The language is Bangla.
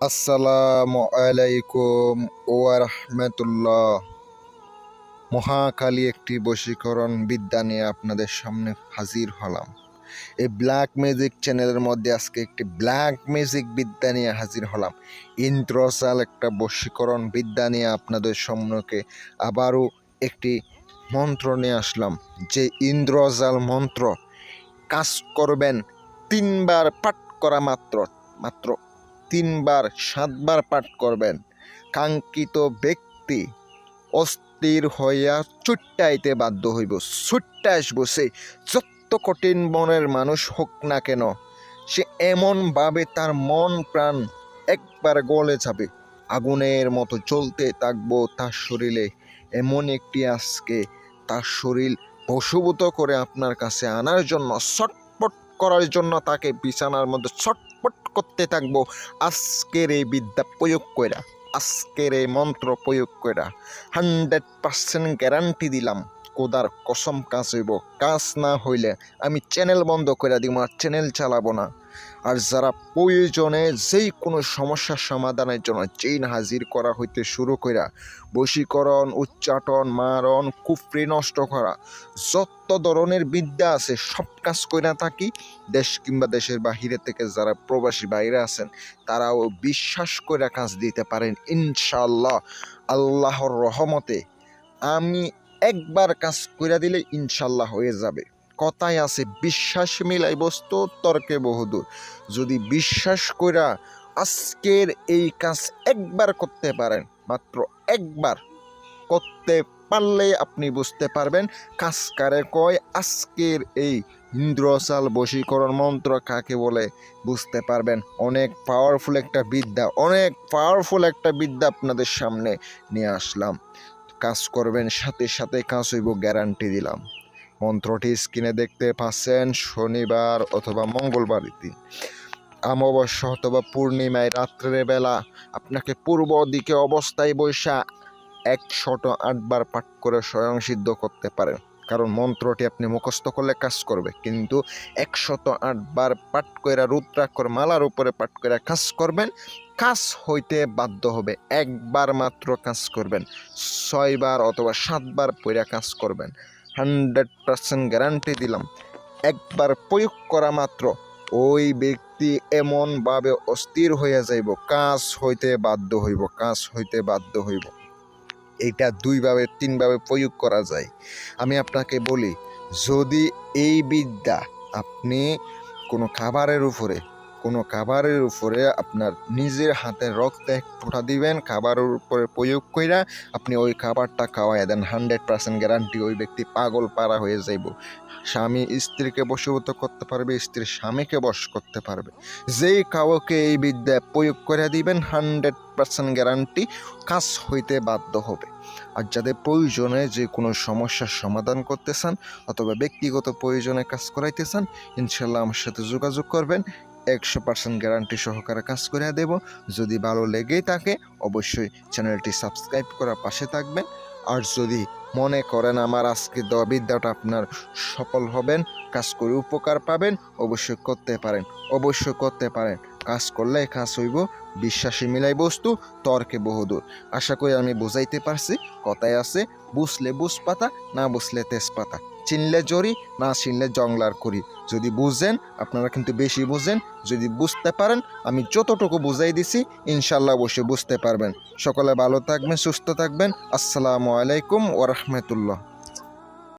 আসসালামু আলাইকুম ওয়া রাহমাতুল্লাহ। মহাকালী একটি বশীকরণ বিদ্যা নিয়ে আপনাদের সামনে হাজির হলাম। এই ব্ল্যাক ম্যাজিক চ্যানেলের মধ্যে আজকে একটি ব্ল্যাক ম্যাজিক বিদ্যা নিয়ে হাজির হলাম। ইন্দ্রসাল একটা বশীকরণ বিদ্যা নিয়ে আপনাদের সম্মুখে আবারও একটি মন্ত্র নিয়ে আসলাম। যে ইন্দ্রজাল মন্ত্র, কাজ করবেন তিনবার পাঠ করা মাত্র মাত্র তিনবার, সাতবার পাঠ করবেন। কাঙ্ক্ষিত ব্যক্তি অস্থির হইয়া ছুট্টাইতে বাধ্য হইব। ছুট্টা আসব সে যত কঠিন মনের মানুষ হোক না কেন, সে এমনভাবে তার মন প্রাণ একবার গলে যাবে। আগুনের মতো চলতে থাকব তার শরীরে। এমন একটি আজকে তার শরীর বশীভূত করে আপনার কাছে আনার জন্য, ছটপট করার জন্য তাকে বিছানার মধ্যে ছটপট করতে থাকব। আজকের এই বিদ্যা প্রয়োগ কইরা, আজকের এই মন্ত্র প্রয়োগ করে হান্ড্রেড পার্সেন্ট গ্যারান্টি দিলাম। কোদার কসম কাজ হইব। কাজ না হইলে আমি চ্যানেল বন্ধ করে দিব আর চ্যানেল চালাবো না। আর যারা প্রয়োজনে যেই কোনো সমস্যার সমাধানের জন্য চেইন হাজির করা হইতে শুরু কইরা, বশীকরণ, উচ্চাটন, মারণ, কুফরি নষ্ট করা, যত ধরনের বিদ্যা আছে, সব কাজ কইরা থাকি, দেশ কিংবা দেশের বাহিরে থেকে যারা প্রবাসী বাইরে আছেন, তারাও বিশ্বাস করে কাজ দিতে পারেন ইনশাল্লাহ আল্লাহর রহমতে আমি একবার কাজ করে দিলে ইনশাল্লাহ হয়ে যাবে। কথায় আছে, বিশ্বাস মিলাই বস্তু, তর্কে বহুদূর। যদি বিশ্বাস কইরা আজকের এই কাজ একবার করতে পারেন, মাত্র একবার করতে পারলে আপনি বুঝতে পারবেন কাজ কারে কয়, আজকের এই ইন্দ্রসাল বশীকরণ মন্ত্র কাকে বলে বুঝতে পারবেন। অনেক পাওয়ারফুল একটা বিদ্যা, অনেক পাওয়ারফুল একটা বিদ্যা আপনাদের সামনে নিয়ে আসলাম। কাজ করবেন, সাথে সাথে কাজ হইব গ্যারান্টি দিলাম। মন্ত্রটি স্ক্রিনে দেখতে পাচ্ছেন, শনিবার অথবা মঙ্গলবার দিন। অমাবস্যা অথবা পূর্ণিমায় রাত্রের বেলা আপনাকে পূর্ব দিকে অবস্থায় বৈশা একশত আটবার পাঠ করে স্বয়ং সিদ্ধ করতে পারেন। কারণ মন্ত্রটি আপনি মুখস্থ করলে কাজ করবে, কিন্তু একশত আটবার পাঠ করে রুদ্রাক্ষর মালার উপরে পাঠ করে কাজ করবেন কাজ হইতে বাধ্য হবে। একবার মাত্র কাজ করবেন, ছয়বার অথবা সাতবার পইরা কাজ করবেন। হান্ড্রেড পার্সেন্ট গ্যারান্টি দিলাম। একবার প্রয়োগ করা মাত্র ওই ব্যক্তি এমনভাবে অস্থির হইয়া যাইব, কাজ হইতে বাধ্য হইব, কাজ হইতে বাধ্য হইব। এটা দুইভাবে, তিনভাবে প্রয়োগ করা যায়। আমি আপনাকে বলি, যদি এই বিদ্যা আপনি কোনো খাবারের উপরে কোনো খাবারের উপরে আপনার নিজের হাতে রক্ত এক ফোঁটা দিবেন, খাবারের উপরে প্রয়োগ কইরা আপনি ওই খাবারটা খাওয়াই দেন। হান্ড্রেড পার্সেন্ট গ্যারান্টি ওই ব্যক্তি পাগল পাড়া হয়ে যাইব। স্বামী স্ত্রীকে বশীভূত করতে পারবে, স্ত্রী স্বামীকে বশ করতে পারবে। যেই কাউকে এই বিদ্যা প্রয়োগ করে দিবেন, হান্ড্রেড পার্সেন্ট গ্যারান্টি কাজ হইতে বাধ্য হবে। আর যাদের প্রয়োজনে যে কোনো সমস্যার সমাধান করতে চান অথবা ব্যক্তিগত প্রয়োজনে কাজ করাইতে চান ইনশাল্লাহ আমার সাথে যোগাযোগ করবেন। একশো পার্সেন্ট গ্যারান্টি সহকারে কাজ করে দেব। যদি ভালো লেগেই থাকে, অবশ্যই চ্যানেলটি সাবস্ক্রাইব করার পাশে থাকবেন। আর যদি মনে করেন আমার আজকে বিদ্যাটা আপনার সফল হবেন, কাজ করে উপকার পাবেন, অবশ্যই করতে পারেন। অবশ্যই করতে পারেন। কাজ করলে কাজ হইব বিশ্বাসী মিলাই বস্তু, তর্কে বহুদূর। আশা করি আমি বুঝাইতে পারছি কথায় আছে, বুঝলে বুঝ পাতা না বুঝলে তেজপাতা। চিনলে জরি, না চিনলে জংলার করি। যদি বুঝেন, আপনারা কিন্তু বেশি বুঝেন, যদি বুঝতে পারেন, আমি যতটুকু বুঝাই দিছি ইনশাল্লাহ বসে বুঝতে পারবেন। সকলে ভালো থাকবেন, সুস্থ থাকবেন। আসসালামু আলাইকুম ওরহমতুল্লাহ